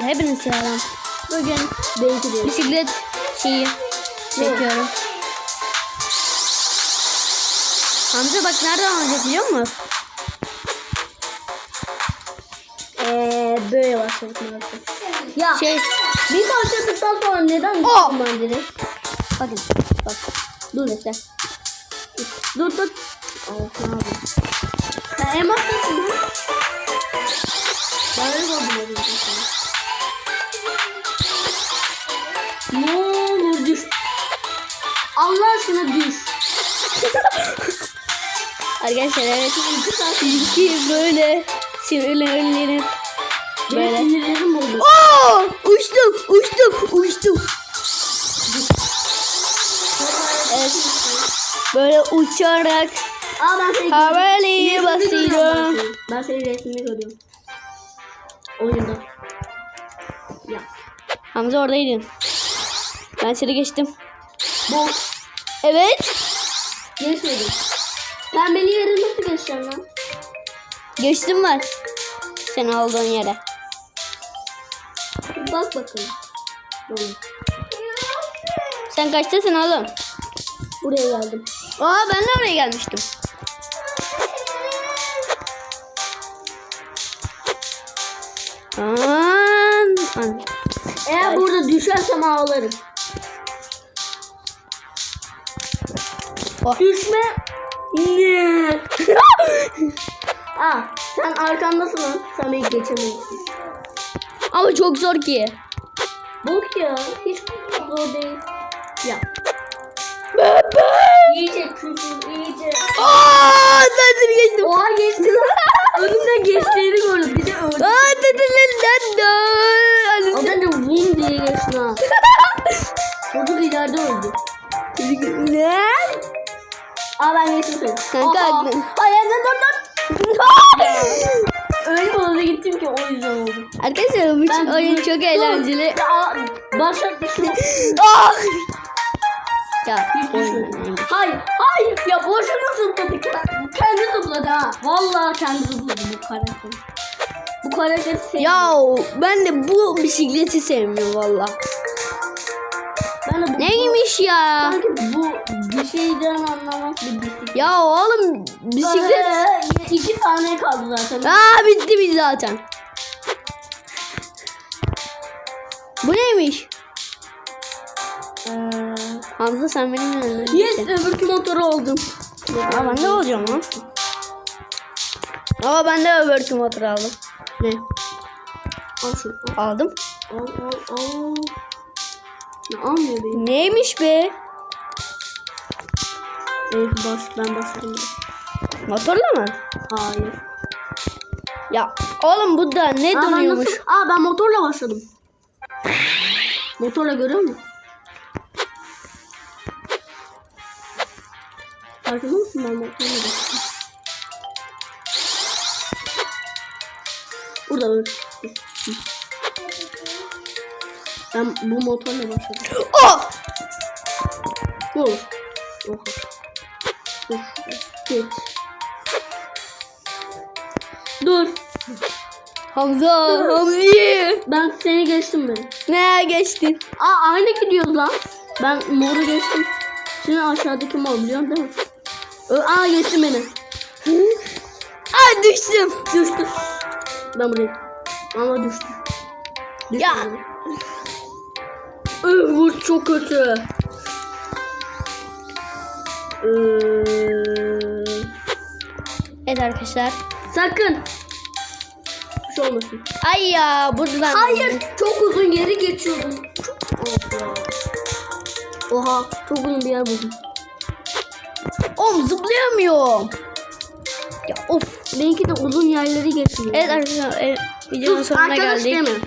Hepiniz selam. Bugün Belki de. bisiklet şeyi çekiyorum. Hamza bak nereden alacak biliyor musun? Eee böyle başladık maalesef. Ya Şey bir başladıktan sonra neden gittim ben direkt? bakın bak Dur bekle. Dur dur. Oh, ne yapayım? Allah aşkına düş. arkadaşlar evet ilki böyle sinirlenip böyle. sinirlerim oldu. Oo uçtum uçtum uçtum. Evet böyle uçarak Aa ben seni resmini basıyorum. ben seni. Resmini görüyorum. Oyunda. Ya. Hamza oradaydın. Ben seni geçtim. Bu Evet. geçmedim. Ben beni yere nasıl geçeceğim lan? Geçtim var. Sen aldığın yere. Bir bak bakalım. Böyle. Sen kaçtasın oğlum? Buraya geldim. Aa ben de oraya gelmiştim. An, an. Eğer burada düşersem ağlarım. Düşme. Ne? Aa, sen arkandasın lan. Sen beni geçemezsin. Ama çok zor ki. Bok ya. Hiç zor değil. Ya. İyice küfür, iyice. Aa seni geçtim. Oha geçti lan. Önümden geçtiğini gördüm. Bir de öldü. Aa dedilenden de. Aa ben seni. Kanka Aa, aklın- Hayır dur dur dur. Öyle odaya gittim ki o yüzden oldu. Arkadaşlar bu Ben- oyun çok eğlenceli. Ya başlatmışım. Ah! Ya Hiç oyun. düşmedim. Hayır, hayır. Ya boşuna zıpladı. Kendi zıpladı ha. Vallahi kendi zıpladı bu karakter. Bu karakteri sevmiyorum. Ya ben de bu bisikleti sevmiyorum valla. Ben Neymiş ya? Sanki bu bir şeyden anlamaz bir bisiklet. Ya oğlum bisiklet. Ee, iki saniye kaldı zaten. Aa bitti biz zaten. Bu neymiş? Ee, Hamza sen benim yanımda. yes öbürkü motoru oldum. Aa ben de olacağım lan. Ama ben de öbürkü motoru aldım. Ne? Al şunu. Al Aldım. al al. al. Almıyor? Neymiş be? Evet baş, ben başladım. Motorla mı? Hayır. Ya oğlum bu da ne Aa, ben dönüyormuş? nasıl? Aa ben motorla başladım. Motorla görüyor musun? Farkında mısın ben motorla başladım. Burada öl. Ben bu motorla başladım. Oh! Dur. Oha. Dur. Geç. Dur. Hamza, Hamzi. Ben seni geçtim ben. Ne geçtin? Aa aynı gidiyoruz lan. Ben moru geçtim. Şimdi aşağıdaki mor biliyorsun değil mi? Aa geçti beni. Aa düştüm. Düştü. Ben buraya. Ama düştü. Düştü Ya. beni. Öf bu çok kötü. Ee, Evet arkadaşlar. sakın. Bir şey olmasın. Ay ya buradan. Hayır. Çok uzun yeri ya. Oha. Çok uzun bir yer buldum. Oğlum zıplayamıyorum. Ya of. Benimki de uzun yerleri geçmiyor. Evet arkadaşlar e, videonun sonuna arkadaş geldik. deme.